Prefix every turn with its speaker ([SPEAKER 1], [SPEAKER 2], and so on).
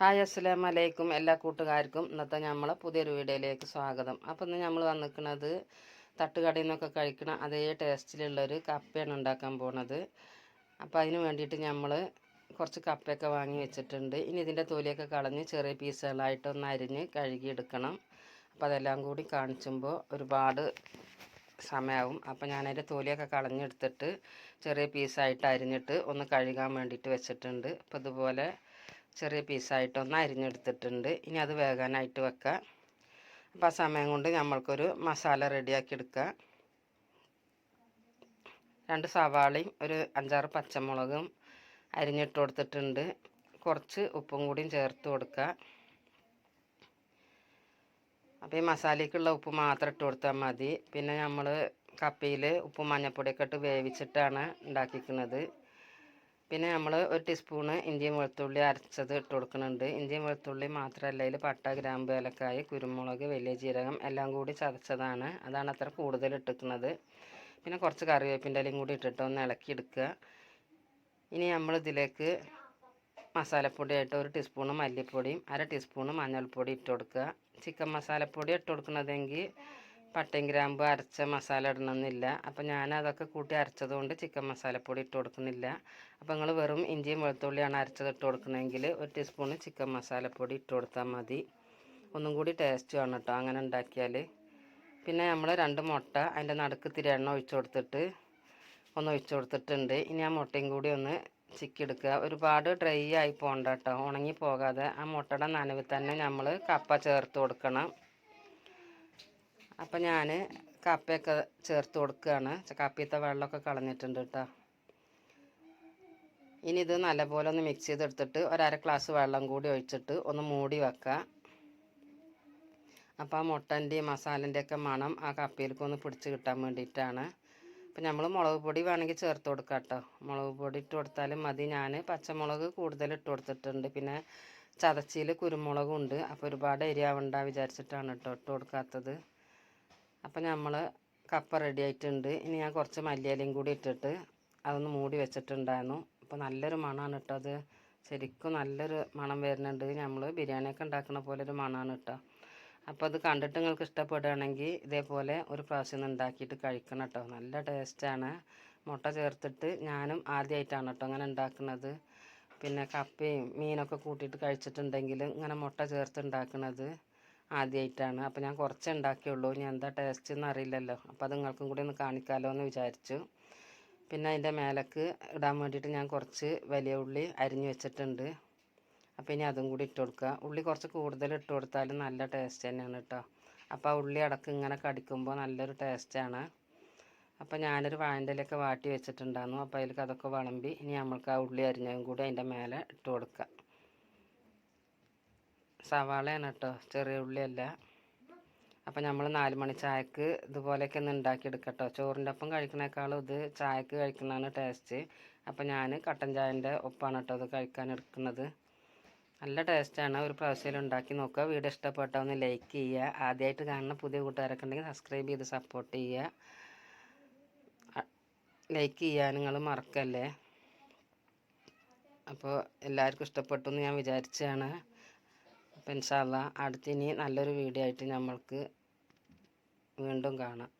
[SPEAKER 1] Hi അസ്സലാമു അലൈക്കും. എല്ലാ കൂട്ടുകാർക്കും ഇന്നത്തെ നമ്മളെ പുതിയൊരു വീഡിയോയിലേക്ക് സ്വാഗതം. അപ്പോൾ ഇന്ന് നമ്മൾ വന്നിരിക്കുന്നത് തട്ടുകടയിൽ നിന്നൊക്കെ കഴിക്കണ അതേ ടേസ്റ്റിലുള്ളൊരു കപ്പയാണ് ഉണ്ടാക്കാൻ പോണത്. അപ്പോൾ അതിന് വേണ്ടിയിട്ട് നമ്മൾ കുറച്ച് കപ്പയൊക്കെ വാങ്ങി വെച്ചിട്ടുണ്ട്. ഇനി ഇതിന്റെ തൊലിയൊക്കെ കളഞ്ഞ് ചെറിയ പീസുകളായിട്ട് ഒന്ന് അരിഞ്ഞ് കഴുകിയെടുക്കണം. അപ്പോൾ അതെല്ലാം കൂടി കാണിച്ചുമ്പോൾ ഒരുപാട് സമയമാവും അപ്പോൾ ഞാനതിന്റെ തൊലിയൊക്കെ കളഞ്ഞെടുത്തിട്ട് ചെറിയ പീസായിട്ട് അരിഞ്ഞിട്ട് ഒന്ന് കഴുകാൻ വേണ്ടിയിട്ട് വെച്ചിട്ടുണ്ട്. അപ്പോൾ ഇതുപോലെ ചെറിയ പീസായിട്ടൊന്ന് അരിഞ്ഞെടുത്തിട്ടുണ്ട്. ഇനി അത് വേകാനായിട്ട് വെക്കാം. അപ്പോൾ ആ സമയം കൊണ്ട് നമ്മൾക്കൊരു മസാല റെഡിയാക്കി എടുക്കാം. രണ്ട് സവാളയും ഒരു അഞ്ചാറ് പച്ചമുളകും അരിഞ്ഞിട്ട് കൊടുത്തിട്ടുണ്ട്. കുറച്ച് ഉപ്പും കൂടിയും ചേർത്ത് കൊടുക്കുക അപ്പോൾ ഈ മസാലയ്ക്കുള്ള ഉപ്പ് മാത്രം ഇട്ട് കൊടുത്താൽ മതി. പിന്നെ നമ്മൾ കപ്പയിൽ ഉപ്പും മഞ്ഞപ്പൊടിയൊക്കെ ഇട്ട് വേവിച്ചിട്ടാണ് ഉണ്ടാക്കിക്കുന്നത്. പിന്നെ നമ്മൾ ഒരു ടീസ്പൂണ് ഇഞ്ചിയും വെളുത്തുള്ളി അരച്ചത് ഇട്ട് കൊടുക്കുന്നുണ്ട്. ഇഞ്ചിയും വെളുത്തുള്ളി മാത്രമല്ല അതിൽ പട്ട ഗ്രാമ്പ് ഏലക്കായ കുരുമുളക് വലിയ ജീരകം എല്ലാം കൂടി ചതച്ചതാണ്. അതാണ് അത്ര കൂടുതൽ ഇട്ടിക്കുന്നത് പിന്നെ കുറച്ച് കറിവേപ്പിന്റെ ഇലയും കൂടി ഇട്ടിട്ട് ഒന്ന് ഇളക്കിയെടുക്കുക. ഇനി നമ്മൾ ഇതിലേക്ക് മസാലപ്പൊടിയായിട്ട് ഒരു ടീസ്പൂണ് മല്ലിപ്പൊടിയും അര ടീസ്പൂണ് മഞ്ഞൾപ്പൊടി ഇട്ട് കൊടുക്കുക. ചിക്കൻ മസാലപ്പൊടി ഇട്ട് കൊടുക്കണതെങ്കിൽ പട്ടയും ഗ്രാമ്പ് അരച്ച മസാല ഇടണമെന്നില്ല അപ്പോൾ ഞാൻ അതൊക്കെ കൂട്ടി അരച്ചതുകൊണ്ട് ചിക്കൻ മസാലപ്പൊടി ഇട്ട് കൊടുക്കുന്നില്ല. അപ്പോൾ നിങ്ങൾ വെറും ഇഞ്ചിയും വെളുത്തുള്ളിയാണ് അരച്ചത് ഇട്ട് കൊടുക്കണമെങ്കിൽ ഒരു ടീസ്പൂൺ ചിക്കൻ മസാലപ്പൊടി ഇട്ട് കൊടുത്താൽ മതി. ഒന്നും കൂടി ടേസ്റ്റ് ആണ് കേട്ടോ അങ്ങനെ ഉണ്ടാക്കിയാൽ പിന്നെ നമ്മൾ രണ്ട് മുട്ട അതിന്റെ നടുക്ക് തിരി എണ്ണ ഒഴിച്ചു കൊടുത്തിട്ട് ഒന്ന് ഒഴിച്ചു കൊടുത്തിട്ടുണ്ട്. ഇനി ആ മുട്ടയും കൂടി ഒന്ന് ചിക്കി എടുക്കുക. ഒരുപാട് ഡ്രൈ ആയി പോകണ്ട കേട്ടോ ഉണങ്ങി പോകാതെ ആ മുട്ടയുടെ നനവിൽ തന്നെ നമ്മൾ കപ്പ ചേർത്ത് കൊടുക്കണം. അപ്പം ഞാൻ കപ്പയൊക്കെ ചേർത്ത് കൊടുക്കുകയാണ് കാപ്പിയത്തെ വെള്ളമൊക്കെ കളഞ്ഞിട്ടുണ്ട് കേട്ടോ ഇനി ഇത് നല്ലപോലെ ഒന്ന് മിക്സ് ചെയ്തെടുത്തിട്ട് ഒരര ഗ്ലാസ് വെള്ളം കൂടി ഒഴിച്ചിട്ട് ഒന്ന് മൂടി വെക്കുക അപ്പോൾ ആ മുട്ടന്റെയും മസാലന്റെ ഒക്കെ മണം ആ കപ്പയിലേക്ക് ഒന്ന് പിടിച്ച് കിട്ടാൻ വേണ്ടിയിട്ടാണ്. അപ്പം നമ്മൾ മുളക് പൊടി വേണമെങ്കിൽ ചേർത്ത് കൊടുക്കാം കേട്ടോ മുളക് പൊടി ഇട്ട് കൊടുത്താലും മതി. ഞാൻ പച്ചമുളക് കൂടുതൽ ഇട്ട് കൊടുത്തിട്ടുണ്ട്. പിന്നെ ചതച്ചിയിൽ കുരുമുളകും ഉണ്ട്. അപ്പോൾ ഒരുപാട് എരിയാവണ്ട വിചാരിച്ചിട്ടാണ് കേട്ടോ ഇട്ട് കൊടുക്കാത്തത്. അപ്പം നമ്മൾ കപ്പ റെഡി ആയിട്ടുണ്ട്. ഇനി ഞാൻ കുറച്ച് മല്ലിയിലയും കൂടി ഇട്ടിട്ട് അതൊന്ന് മൂടി വെച്ചിട്ടുണ്ടായിരുന്നു. അപ്പോൾ നല്ലൊരു മണമാണ് കേട്ടോ അത്. ശരിക്കും നല്ലൊരു മണം വരുന്നുണ്ട്. നമ്മൾ ബിരിയാണിയൊക്കെ ഉണ്ടാക്കുന്ന പോലെ ഒരു മണമാണ് കേട്ടോ അപ്പോൾ അത് കണ്ടിട്ട് നിങ്ങൾക്ക് ഇഷ്ടപ്പെടുകയാണെങ്കിൽ ഇതേപോലെ ഒരു പ്രാവശ്യം ഉണ്ടാക്കിയിട്ട് കഴിക്കണം കേട്ടോ നല്ല ടേസ്റ്റാണ് മുട്ട ചേർത്തിട്ട് ഞാനും ആദ്യമായിട്ടാണ് കേട്ടോ അങ്ങനെ ഉണ്ടാക്കുന്നത്. പിന്നെ കപ്പയും മീനൊക്കെ കൂട്ടിയിട്ട് കഴിച്ചിട്ടുണ്ടെങ്കിൽ ഇങ്ങനെ മുട്ട ചേർത്ത് ഉണ്ടാക്കുന്നത്. ആദ്യമായിട്ടാണ് അപ്പോൾ ഞാൻ കുറച്ച് ഉണ്ടാക്കിയുള്ളൂ. ഇനി എന്താ ടേസ്റ്റ് എന്ന് അറിയില്ലല്ലോ. അപ്പോൾ അത് നിങ്ങൾക്കും കൂടി ഒന്ന് കാണിക്കാമല്ലോ എന്ന് വിചാരിച്ചു. പിന്നെ അതിന്റെ മേലേക്ക് ഇടാൻ വേണ്ടിയിട്ട് ഞാൻ കുറച്ച് വലിയ ഉള്ളി അരിഞ്ഞു വെച്ചിട്ടുണ്ട്. അപ്പോൾ ഇനി അതും കൂടി ഇട്ട് കൊടുക്കുക. ഉള്ളി കുറച്ച് കൂടുതൽ ഇട്ട് കൊടുത്താലും നല്ല ടേസ്റ്റ് തന്നെയാണ് കേട്ടോ. അപ്പോൾ ആ ഉള്ളി അടക്കം ഇങ്ങനെ കടിക്കുമ്പോൾ നല്ലൊരു ടേസ്റ്റാണ് അപ്പോൾ ഞാനൊരു വാഴന്റെലൊക്കെ വാട്ടി വെച്ചിട്ടുണ്ടായിരുന്നു. അപ്പോൾ അതിലേക്ക് അതൊക്കെ വിളമ്പി ഇനി നമ്മൾക്ക് ആ ഉള്ളി അരിഞ്ഞതും കൂടി അതിന്റെ മേലെ ഇട്ട് കൊടുക്കുക. സവാളയാണ് കേട്ടോ ചെറിയ ഉള്ളിയല്ല. അപ്പോൾ നമ്മൾ നാല് മണി ചായക്ക് ഇതുപോലെയൊക്കെ ഒന്ന് ഉണ്ടാക്കിയെടുക്കട്ടോ ചോറിന്റെ ഒപ്പം കഴിക്കണേക്കാളും ഇത് ചായക്ക് കഴിക്കുന്നതാണ് ടേസ്റ്റ് അപ്പോൾ ഞാൻ കട്ടൻ ചായന്റെ ഒപ്പാണ് കേട്ടോ ഇത് കഴിക്കാൻ എടുക്കുന്നത് നല്ല ടേസ്റ്റാണ് ഒരു പ്രാവശ്യം ഉണ്ടാക്കി നോക്കുക. വീഡിയോ ഇഷ്ടപ്പെട്ടോ ഒന്ന് ലൈക്ക് ചെയ്യുക. ആദ്യമായിട്ട് കാണുന്ന പുതിയ കൂട്ടുകാരൊക്കെ ഉണ്ടെങ്കിൽ സബ്സ്ക്രൈബ് ചെയ്ത് സപ്പോർട്ട് ചെയ്യുക. ലൈക്ക് ചെയ്യാൻ നിങ്ങൾ മറക്കല്ലേ? അപ്പോൾ എല്ലാവർക്കും ഇഷ്ടപ്പെട്ടു എന്ന് ഞാൻ വിചാരിച്ചാണ്. അപ്പം ഇൻഷാല്ല അടുത്തിനി നല്ലൊരു വീഡിയോ ആയിട്ട് നമ്മൾക്ക് വീണ്ടും കാണാം.